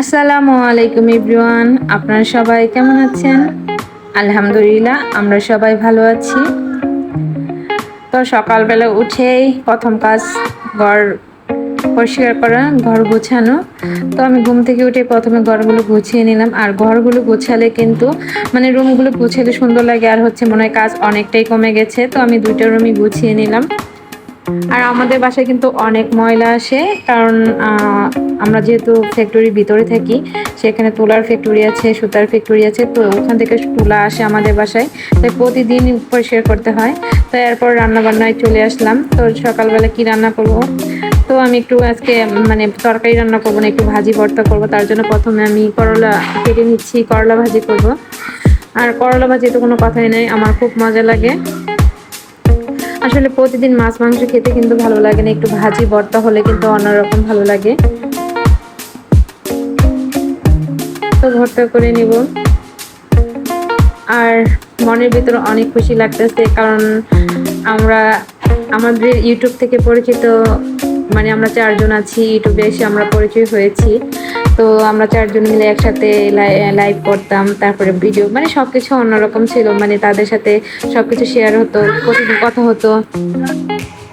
আসসালামু আলাইকুম ইব্রিওয়ান আপনারা সবাই কেমন আছেন? আলহামদুলিল্লাহ, আমরা সবাই ভালো আছি। তো সকালবেলা উঠেই প্রথম কাজ ঘর পরিষ্কার করা, ঘর গোছানো। তো আমি ঘুম থেকে উঠে প্রথমে ঘরগুলো গুছিয়ে নিলাম। আর ঘরগুলো গোছালে কিন্তু মানে রুমগুলো গুছালে সুন্দর লাগে, আর হচ্ছে মনে হয় কাজ অনেকটাই কমে গেছে। তো আমি দুইটা রুমই গুছিয়ে নিলাম। আর আমাদের বাসায় কিন্তু অনেক ময়লা আসে, কারণ আমরা যেহেতু ফ্যাক্টরির ভিতরে থাকি, সেখানে তুলার ফ্যাক্টরি আছে, সুতার ফ্যাক্টরি আছে, তো ওখান থেকে তুলা আসে আমাদের বাসায়। তাই প্রতিদিন পরিষ্কার করতে হয়। তো এরপর রান্না বান্নায় চলে আসলাম। তো সকালবেলা কি রান্না করব? তো আমি একটু আজকে মানে তরকারি রান্না করব না, একটু ভাজি ভর্তা করব। তার জন্য প্রথমে আমি করলা কেটে নিচ্ছি, করলা ভাজি করব। আর করলা ভাজি তো কোনো কথাই নেই, আমার খুব মজা লাগে। আসলে প্রতিদিন মাছ, মাংস খেতে কিন্তু ভালো লাগে না। একটু ভাজি, ভর্তা হলে কিন্তু অন্যরকম ভালো লাগে। তো ভর্তা করে নিব। আর মনের ভিতরে অনেক খুশি লাগতেছে কারণ আমরা, আমাদের ইউটিউব থেকে পরিচিত মানে আমরা চারজন আছি, ইউটিউবে এসে আমরা পরিচয় হয়েছি। তো আমরা চারজন মিলে একসাথে লাইভ করতাম তারপরে ভিডিও মানে সবকিছু অন্যরকম ছিল মানে তাদের সাথে সবকিছু শেয়ার হতো প্রতিদিন কথা হতো।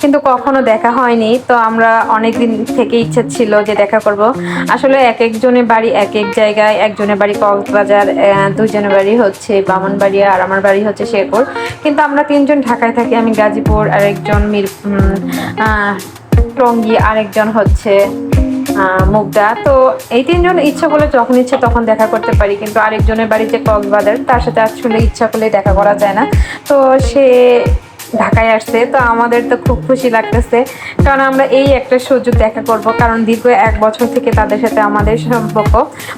কিন্তু কখনো দেখা হয়নি তো আমরা অনেক দিন থেকে ইচ্ছা ছিল যে দেখা করব। আসলে এক একজনের বাড়ি এক এক জায়গায় একজনের বাড়ি কক্সবাজার দুজনের বাড়ি হচ্ছে বামনবাড়িয়া আর আমার বাড়ি হচ্ছে শেরপুর। কিন্তু আমরা তিনজন ঢাকায় থাকি আমি গাজীপুর আর একজন মির আহ, আরেকজন হচ্ছে মুগদা তো এই তিনজন ইচ্ছা করলে যখন ইচ্ছা তখন দেখা করতে পারি, কিন্তু আরেকজনের বাড়িতে কক্সবাজার তার সাথে আসলে ইচ্ছা করলে দেখা করা যায় না। তো সে ঢাকায় আসছে, তো আমাদের তো খুব খুশি লাগতেছে। কারণ আমরা এই একটা সুযোগ দেখা করব, কারণ দীর্ঘ এক বছর থেকে তাদের সাথে আমাদের সম্পর্ক।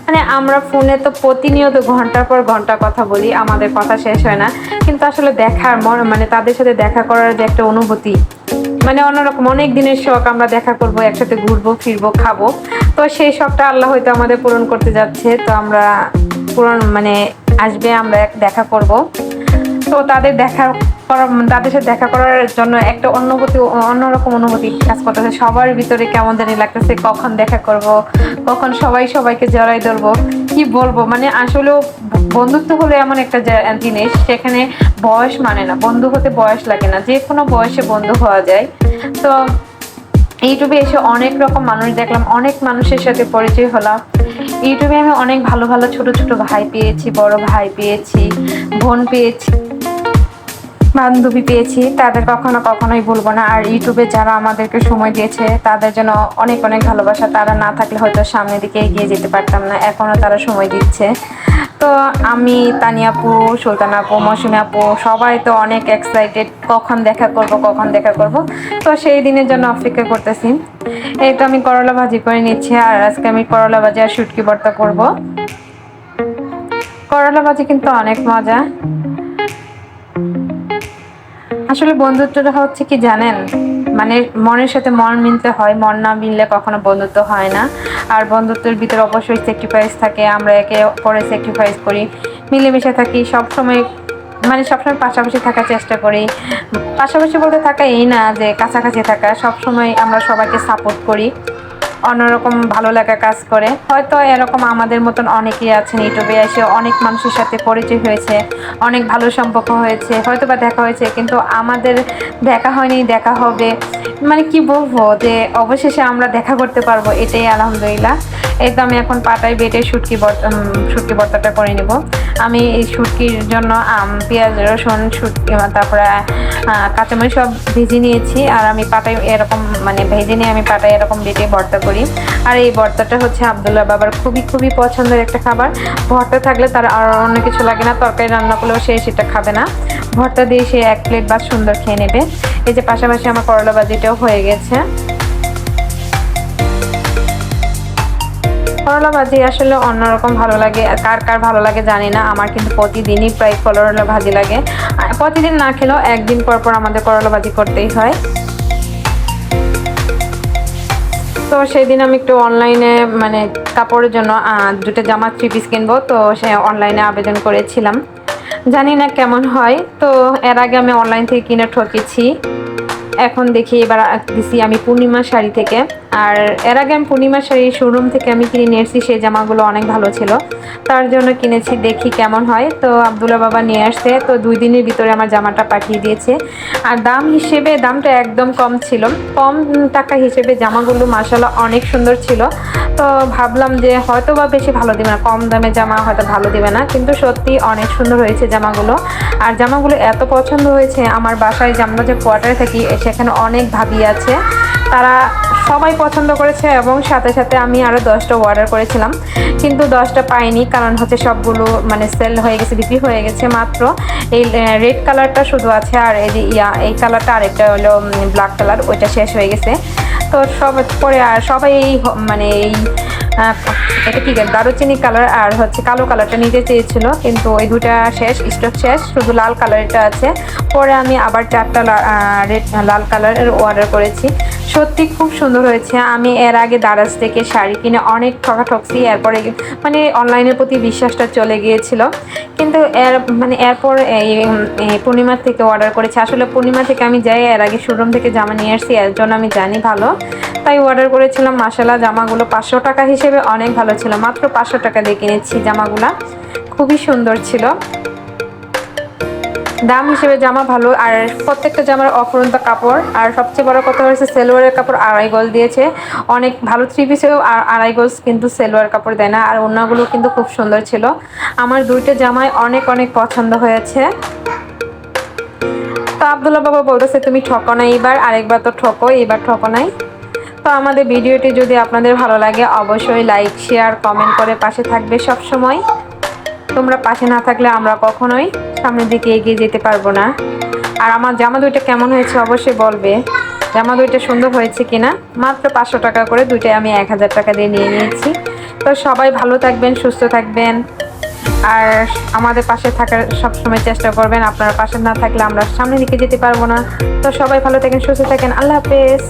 মানে আমরা ফোনে তো প্রতিনিয়ত ঘণ্টার পর ঘণ্টা কথা বলি, আমাদের কথা শেষ হয় না। কিন্তু আসলে দেখার মন মানে তাদের সাথে দেখা করার যে একটা অনুভূতি মানে অন্যরকম অনেক দিনের শখ, আমরা দেখা করব, একসাথে ঘুরবো, ফিরবো, খাব। তো সেই শখটা আল্লাহ হয়তো আমাদের পূরণ করতে যাচ্ছে, তো আমরা পূরণ মানে আসবে, আমরা এক দেখা করব। তো তাদের দেখা তাদের সাথে দেখা করার জন্য একটা অনুভূতি, অন্যরকম অনুভূতি কাজ করতেছে। সবার ভিতরে কেমন জানি লাগতেছে, কখন দেখা করব, কখন সবাই সবাইকে জড়াই ধরবো। কি বলব? মানে আসলেও বন্ধুত্ব হলো এমন একটা জিনিস, সেখানে বয়স মানে না, বন্ধু হতে বয়স লাগে না, যে কোনো বয়সে বন্ধু হওয়া যায়। তো ইউটিউবে এসে অনেক রকম মানুষ দেখলাম, অনেক মানুষের সাথে পরিচয় হলাম। ইউটিউবে আমি অনেক ভালো ভালো ছোট ছোট ভাই পেয়েছি, বড় ভাই পেয়েছি, বোন পেয়েছি। বান্ধবী পেয়েছি, তাদের কখনো কখনোই বলব না। আর ইউটিউবে যারা আমাদেরকে সময় দিয়েছে, তাদের জন্য অনেক অনেক ভালোবাসা। তারা না থাকলে হয়তো সামনের দিকে এগিয়ে যেতে পারতাম না এখনও তারা সময় দিচ্ছে। তো আমি, তানিয়া আপু, সুলতান আপু, মৌসুমি আপু, সবাই তো অনেক এক্সাইটেড কখন দেখা করব, কখন দেখা করব। তো সেই দিনের জন্য অপেক্ষা করতেছি। এই তো আমি করলা ভাজি করে নিচ্ছি, আর আজকে আমি করলা ভাজি আর শুটকি ভর্তা করব। করলা ভাজি কিন্তু অনেক মজা। আসলে বন্ধুত্বটা হচ্ছে কি জানেন? মানে মনের সাথে মন মিলতে হয়, মন না মিললে কখনো বন্ধুত্ব হয় না। আর বন্ধুত্বের ভিতরে অবশ্যই স্যাক্রিফাইস থাকে, আমরা একে অপরে স্যাক্রিফাইস করি, মিলেমিশে থাকি, সবসময় মানে সবসময় পাশাপাশি থাকার চেষ্টা করি। পাশাপাশি বলতে থাকা এই না যে কাছাকাছি থাকা, সবসময় আমরা সবাইকে সাপোর্ট করি। অন্যরকম ভালো লাগা কাজ করে। হয়তো এরকম আমাদের মতন অনেকেই আছেন ইউটিউবে, এসে অনেক মানুষের সাথে পরিচয় হয়েছে, অনেক ভালো সম্পর্ক হয়েছে হয়তো বা দেখা হয়েছে, কিন্তু আমাদের দেখা হয়নি, দেখা হবে। মানে কি বলব যে, অবশেষে আমরা দেখা করতে পারব, এটাই আলহামদুলিল্লাহ। এই তো আমি এখন পাটায় বেটে শুটকি উম, শুটকি ভর্তাটা করে নিব। আমি এই শুটকির জন্য আম পেঁয়াজ রসুন শুটকি তারপরে কাঁচামরিচ সব ভেজে নিয়েছি। আর আমি পাটায় এরকম মানে ভেজে নিয়ে আমি পাটায় এরকম বেটে ভর্তা করি। আর এই ভর্তাটা হচ্ছে আবদুল্লাহ বাবার খুবই খুবই পছন্দের একটা খাবার। ভর্তা থাকলে তার আর অন্য কিছু লাগে না তরকারি রান্না করলেও সে সেটা খাবে না। ভর্তা দিয়ে সে এক প্লেট বা সুন্দর খেয়ে নেবে। এই যে পাশাপাশি আমার করলা বাজিটাও হয়ে গেছে। করলা ভাজি আসলে অন্যরকম ভালো লাগে। কার কার ভালো লাগে জানি না। আমার কিন্তু প্রতিদিনই প্রায় করলা ভাজি লাগে। প্রতিদিন না খেলেও একদিন পর পর আমাদের করলা ভাজি করতেই হয়। তো সেই দিন আমি একটু অনলাইনে মানে কাপড়ের জন্য দুটো জামা থ্রি পিস কিনবো। তো সে অনলাইনে আবেদন করেছিলাম। জানি না কেমন হয়। তো এর আগে আমি অনলাইন থেকে কিনে ঠকেছি। এখন দেখি এবার দিছি আমি পূর্ণিমা শাড়ি থেকে। আর এর আগে আমি পূর্ণিমা শাড়ি শোরুম থেকে আমি কিনে নিয়ে এসেছি সেই জামাগুলো অনেক ভালো ছিল। তার জন্য কিনেছি, দেখি কেমন হয়। তো আবদুল্লা বাবা নিয়ে আসছে, তো দুই দিনের ভিতরে আমার জামাটা পাঠিয়ে দিয়েছে। আর দাম হিসেবে, দামটা একদম কম ছিল। কম টাকা হিসেবে জামাগুলো মাসাল্লাহ অনেক সুন্দর ছিল। তো ভাবলাম যে হয়তো বা বেশি ভালো দেবে না, কম দামে জামা হয়তো ভালো দেবে না। কিন্তু সত্যি অনেক সুন্দর হয়েছে জামাগুলো। আর জামাগুলো এত পছন্দ হয়েছে, আমার বাসায় যে আমরা যে কোয়ার্টারে থাকি সেখানে অনেক ভাবি আছে। তারা সবাই পছন্দ করেছে এবং সাথে সাথে আমি আরও দশটা অর্ডার করেছিলাম। কিন্তু দশটা পাইনি, কারণ হচ্ছে সবগুলো মানে সেল হয়ে গেছে, বিক্রি হয়ে গেছে মাত্র। এই রেড কালারটা শুধু আছে আর এই যে ইয়া, এই কালারটা আরেকটা হলো ব্ল্যাক কালার ওইটা শেষ হয়ে গেছে। তো সব, পরে আর সবাই এই মানে এই এটা কি দারুচিনি কালার আর হচ্ছে কালো কালারটা নিতে চেয়েছিল কিন্তু ওই দুটা শেষ স্টক শেষ শুধু লাল কালারটা আছে। পরে আমি আবার চারটা রেড লাল কালারের অর্ডার করেছি। সত্যি খুব সুন্দর হয়েছে। আমি এর আগে দারাজ থেকে শাড়ি কিনে অনেক ঠকা ঠকছি এরপরে মানে অনলাইনের প্রতি বিশ্বাসটা চলে গিয়েছিল। কিন্তু এর মানে এরপর এই উম, এই পূর্ণিমা থেকে অর্ডার করেছি। আসলে পূর্ণিমা থেকে আমি যাই এর আগে শোরুম থেকে জামা নিয়ে আসছি এর জন্য আমি জানি ভালো। তাই অর্ডার করেছিলাম। মাসালা জামাগুলো পাঁচশো টাকা হিসেবে অনেক ভালো ছিল। মাত্র পাঁচশো টাকা দিয়ে কিনেছি জামাগুলা। খুবই সুন্দর ছিল। দাম হিসেবে জামা ভালো। আর প্রত্যেকটা জামার অফুরন্ত কাপড়। আর সবচেয়ে বড় কথা হচ্ছে সেলোয়ারের কাপড় আড়াই গজ দিয়েছে। অনেক ভালো থ্রি পিসেও আড়াই গজ কিন্তু সেলোয়ার কাপড় দেয় না। আর অন্যগুলো কিন্তু খুব সুন্দর ছিল। আমার দুইটা জামাই অনেক অনেক পছন্দ হয়েছে। তো আবদুল্লাহ বাবা বলতেছে, তুমি ঠকো না এবার আরেকবার তো ঠকো এবার ঠকো নাই। তো আমাদের ভিডিওটি যদি আপনাদের ভালো লাগে, অবশ্যই লাইক শেয়ার কমেন্ট করে পাশে থাকবে সব সময় তোমরা পাশে না থাকলে আমরা কখনোই সামনের দিকে এগিয়ে যেতে পারব না। আর আমার জামা দুইটা কেমন হয়েছে অবশ্যই বলবে। জামা দুইটা সুন্দর হয়েছে কিনা, মাত্র পাঁচশো টাকা করে দুইটাই আমি এক হাজার টাকা দিয়ে নিয়ে নিয়েছি। তো সবাই ভালো থাকবেন, সুস্থ থাকবেন। আর আমাদের পাশে থাকার সবসময় চেষ্টা করবেন, আপনারা পাশে না থাকলে আমরা সামনের দিকে যেতে পারব না। তো সবাই ভালো থাকেন, সুস্থ থাকেন। আল্লাহ হাফেজ।